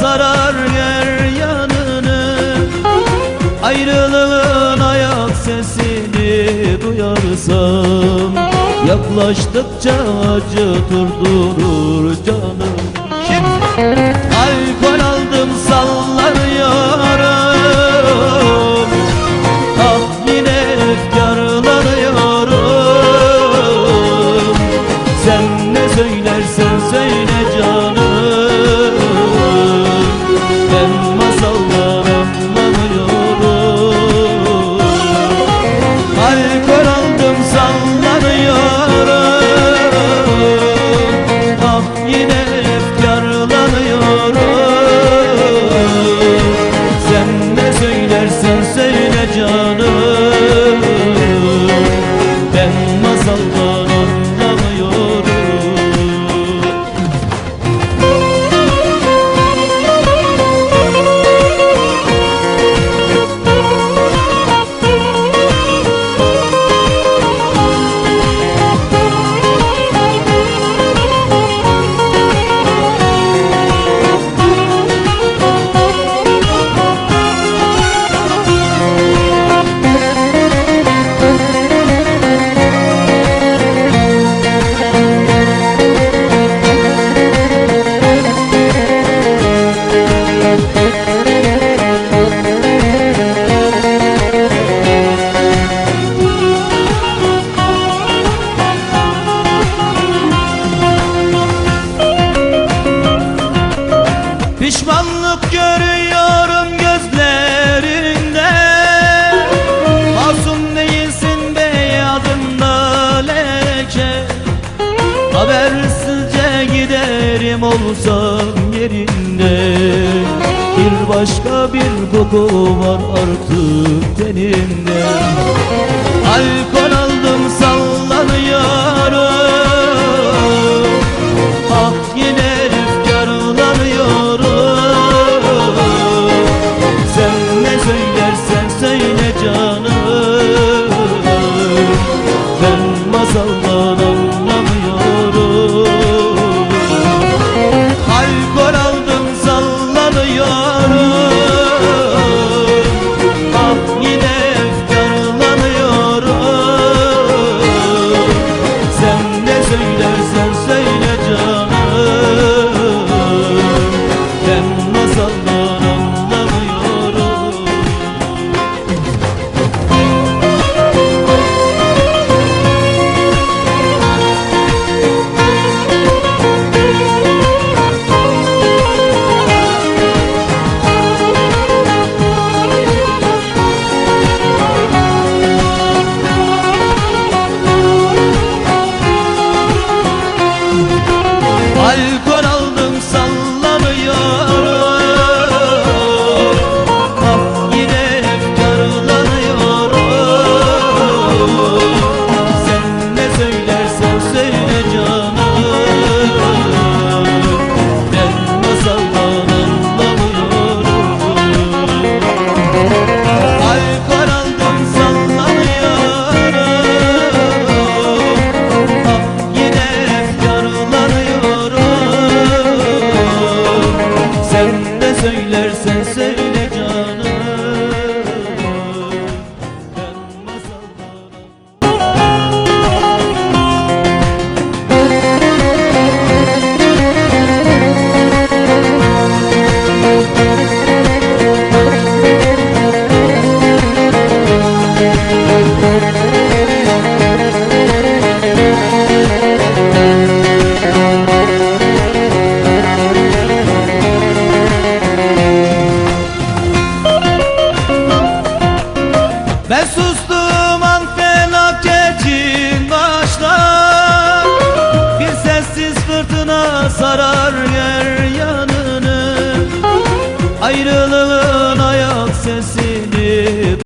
sarar yer yanını. Ayrılığın ayak sesini duyarsam Yaklaştıkça acı durdurur canım. yine Pişmanlık görüyorum gözlerinde. Masum değilsin be adımda leke. Habersizce giderim olsam yerinde bir başka bir koku var artık tenimde Alkol aldım sallanıyorum. Ah yine efkarlanıyorum Sen ne söylersen söyle canım. Ben masallara istersen söyle